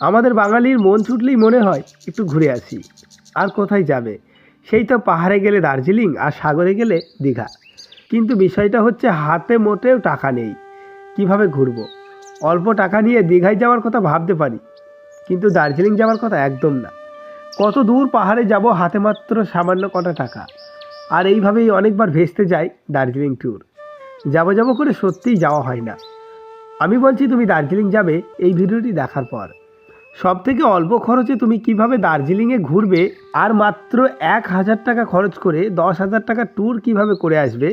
আমাদের বাঙালির মন ছুটলেই মনে হয় একটু ঘুরে আসি। আর কোথায় যাবে? সেই তো পাহাড়ে গেলে দার্জিলিং আর সাগরে গেলে দীঘা। কিন্তু বিষয়টা হচ্ছে হাতে মোটেও টাকা নেই। কীভাবে ঘুরবো? অল্প টাকা নিয়ে দীঘায় যাওয়ার কথা ভাবতে পারি। কিন্তু দার্জিলিং যাওয়ার কথা একদম না। কত দূর পাহাড়ে যাব হাতে মাত্র সামান্য কটা টাকা। আর এইভাবেই অনেকবার ভেস্তে যায় দার্জিলিং ট্যুর। যাব যাব করে সত্যিই যাওয়া হয় না। আমি বলছি, তুমি দার্জিলিং যাবে এই ভিডিওটি দেখার পর। সব থেকে অল্প খরচে তুমি কীভাবে দার্জিলিংয়ে ঘুরবে আর মাত্র এক হাজার টাকা খরচ করে দশ হাজার টাকা ট্যুর কীভাবে করে আসবে,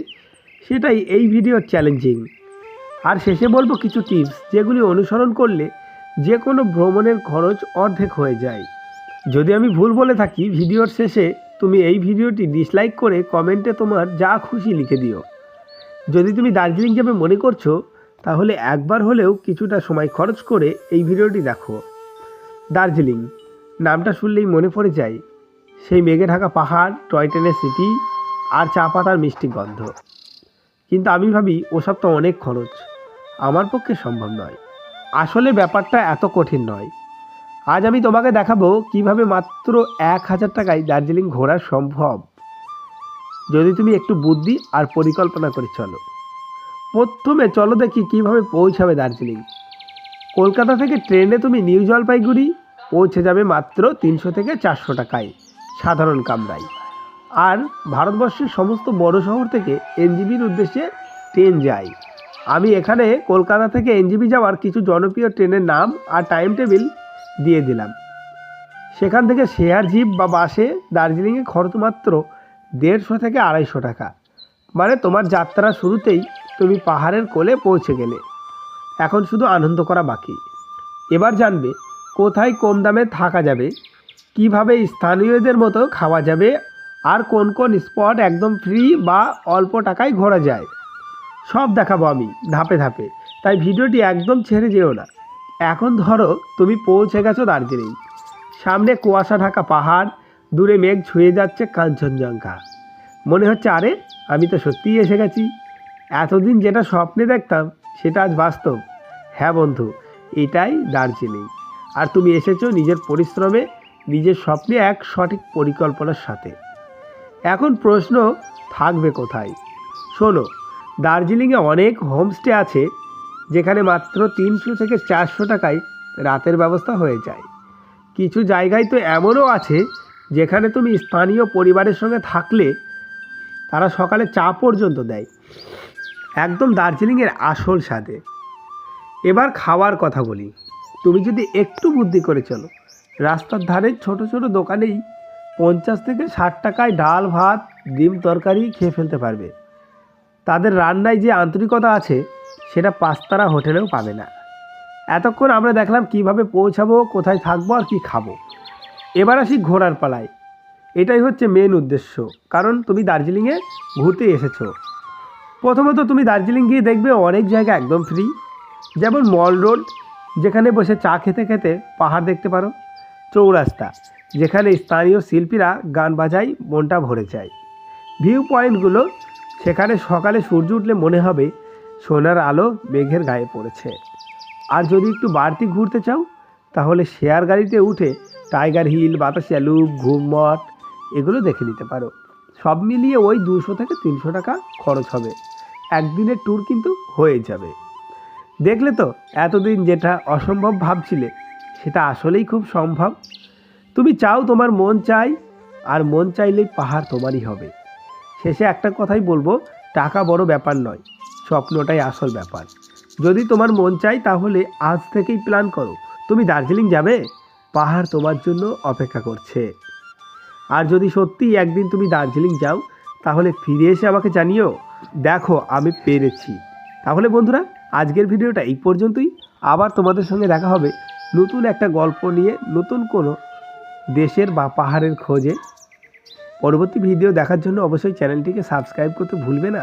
সেটাই এই ভিডিওর চ্যালেঞ্জিং আর শেষে বলব কিছু টিপস যেগুলি অনুসরণ করলে যে কোনো ভ্রমণের খরচ অর্ধেক হয়ে যায়। যদি আমি ভুল বলে থাকি ভিডিওর শেষে তুমি এই ভিডিওটি ডিসলাইক করে কমেন্টে তোমার যা খুশি লিখে দিও। যদি তুমি দার্জিলিং যাবে মনে করছ, তাহলে একবার হলেও কিছুটা সময় খরচ করে এই ভিডিওটি দেখো। দার্জিলিং। নামটা শুনলেই মনে পড়ে যায়, সেই মেঘে ঢাকা পাহাড়, টয় ট্রেনের সিটি আর চা পাতার মিষ্টি গন্ধ। কিন্তু আমি ভাবি, ওসব তো অনেক খরচ। আমার পক্ষে সম্ভব নয়। আসলে ব্যাপারটা এত কঠিন নয়। আজ আমি তোমাকে দেখাবো কীভাবে মাত্র এক হাজার টাকায় দার্জিলিং ঘোরা সম্ভব। যদি তুমি একটু বুদ্ধি আর পরিকল্পনা করে চলো। প্রথমে চলো দেখি কীভাবে পৌঁছাবে দার্জিলিং। কলকাতা থেকে ট্রেনে তুমি নিউ জলপাইগুড়ি পৌঁছে যাবে মাত্র তিনশো থেকে চারশো টাকায়, সাধারণ কামরায়। আর ভারতবর্ষের সমস্ত বড় শহর থেকে এনজিবির উদ্দেশ্যে ট্রেন যায়। আমি এখানে কলকাতা থেকে এনজিবি যাওয়ার কিছু জনপ্রিয় ট্রেনের নাম আর টাইম টেবিল দিয়ে দিলাম। সেখান থেকে শেয়ার জিপ বা বাসে দার্জিলিংয়ে খরচ মাত্র দেড়শো থেকে আড়াইশো টাকা। মানে তোমার যাত্রা শুরুতেই তুমি পাহাড়ের কোলে পৌঁছে গেলে। এখন শুধু আনন্দ করা বাকি। এবার জানবে কোথায় কম দামে থাকা যাবে, কীভাবে স্থানীয়দের মতো খাওয়া যাবে, আর কোন কোন স্পট একদম ফ্রি বা অল্প টাকায় ঘোরা যায়। সব দেখাবো আমি ধাপে ধাপে, তাই ভিডিওটি একদম ছেড়ে যেও না। এখন ধরো তুমি পৌঁছে গেছো দার্জিলিং। সামনে কুয়াশা ঢাকা পাহাড়, দূরে মেঘ ছুঁয়ে যাচ্ছে কাঞ্চনজঙ্ঘা। মনে হচ্ছে, আরে, আমি তো সত্যিই এসে গেছি। এতদিন যেটা স্বপ্নে দেখতাম, সেটা আজ বাস্তব। হ্যাঁ বন্ধু, এটাই দার্জিলিং। আর তুমি এসেছ নিজের পরিশ্রমে, নিজের স্বপ্নে এক সঠিক পরিকল্পনার সাথে। এখন প্রশ্ন থাকবে কোথায়? শোনো, দার্জিলিংয়ে অনেক হোমস্টে আছে, যেখানে মাত্র তিনশো থেকে চারশো টাকায় রাতের ব্যবস্থা হয়ে যায়। কিছু জায়গায় তো এমনও আছে, যেখানে তুমি স্থানীয় পরিবারের সঙ্গে থাকলে তারা সকালে চা পর্যন্ত দেয়। একদম দার্জিলিংয়ের আসল স্বাদে। এবার খাওয়ার কথা বলি। তুমি যদি একটু বুদ্ধি করে চলো, রাস্তার ধারে ছোট ছোট দোকানেই পঞ্চাশ থেকে ষাট টাকায় ডাল, ভাত, ডিম, তরকারি খেয়ে ফেলতে পারবে। তাদের রান্নায় যে আন্তরিকতা আছে, সেটা পাঁচতারা হোটেলেও পাবে না। এতক্ষণ আমরা দেখলাম কীভাবে পৌঁছাবো, কোথায় থাকব আর কি খাব। এবার আসি ঘোরার পালায়। এটাই হচ্ছে মেন উদ্দেশ্য। কারণ তুমি দার্জিলিংয়ে ঘুরতে এসেছ। প্রথমত তুমি দার্জিলিং গিয়ে দেখবে অনেক জায়গা একদম ফ্রি যেমন মল রোড, যেখানে বসে চা খেতে খেতে পাহাড় দেখতে পারো, চৌরাস্তা, যেখানে স্থানীয় শিল্পীরা গান বাজায়, মনটা ভরে যায়। ভিউ পয়েন্টগুলো, সেখানে সকালে সূর্য উঠলে মনে হবে সোনার আলো মেঘের গায়ে পড়েছে। আর যদি একটু বাড়তি ঘুরতে চাও, তাহলে শেয়ার গাড়িতে উঠে টাইগার হিল বাতাসিয়া লুপ ঘুমমট এগুলো দেখে নিতে পারো। সব মিলিয়ে ওই দুশো থেকে তিনশো টাকা খরচ হবে। একদিনের ট্যুর কিন্তু হয়ে যাবে। দেখলে তো এতদিন যেটা অসম্ভব ভাবছিলে, সেটা আসলেই খুব সম্ভব। তুমি চাও তোমার মন চাই, আর মন চাইলেই পাহাড় তোমারই হবে। শেষে একটা কথাই বলব, টাকা বড় ব্যাপার নয়, স্বপ্নটাই আসল ব্যাপার। যদি তোমার মন চাই তাহলে আজ থেকেই প্ল্যান করো। তুমি দার্জিলিং যাবে? পাহাড় তোমার জন্য অপেক্ষা করছে। আর যদি সত্যিই একদিন তুমি দার্জিলিং যাও, তাহলে ফিরে এসে আমাকে জানিও। দেখো, আমি পেরেছি। তাহলে বন্ধুরা আজকের ভিডিওটা এই পর্যন্তই। আবার তোমাদের সঙ্গে দেখা হবে নতুন একটা গল্প নিয়ে, নতুন কোনো দেশের বা পাহাড়ের খোঁজে। পরবর্তী ভিডিও দেখার জন্য অবশ্যই চ্যানেলটিকে সাবস্ক্রাইব করতে ভুলবে না।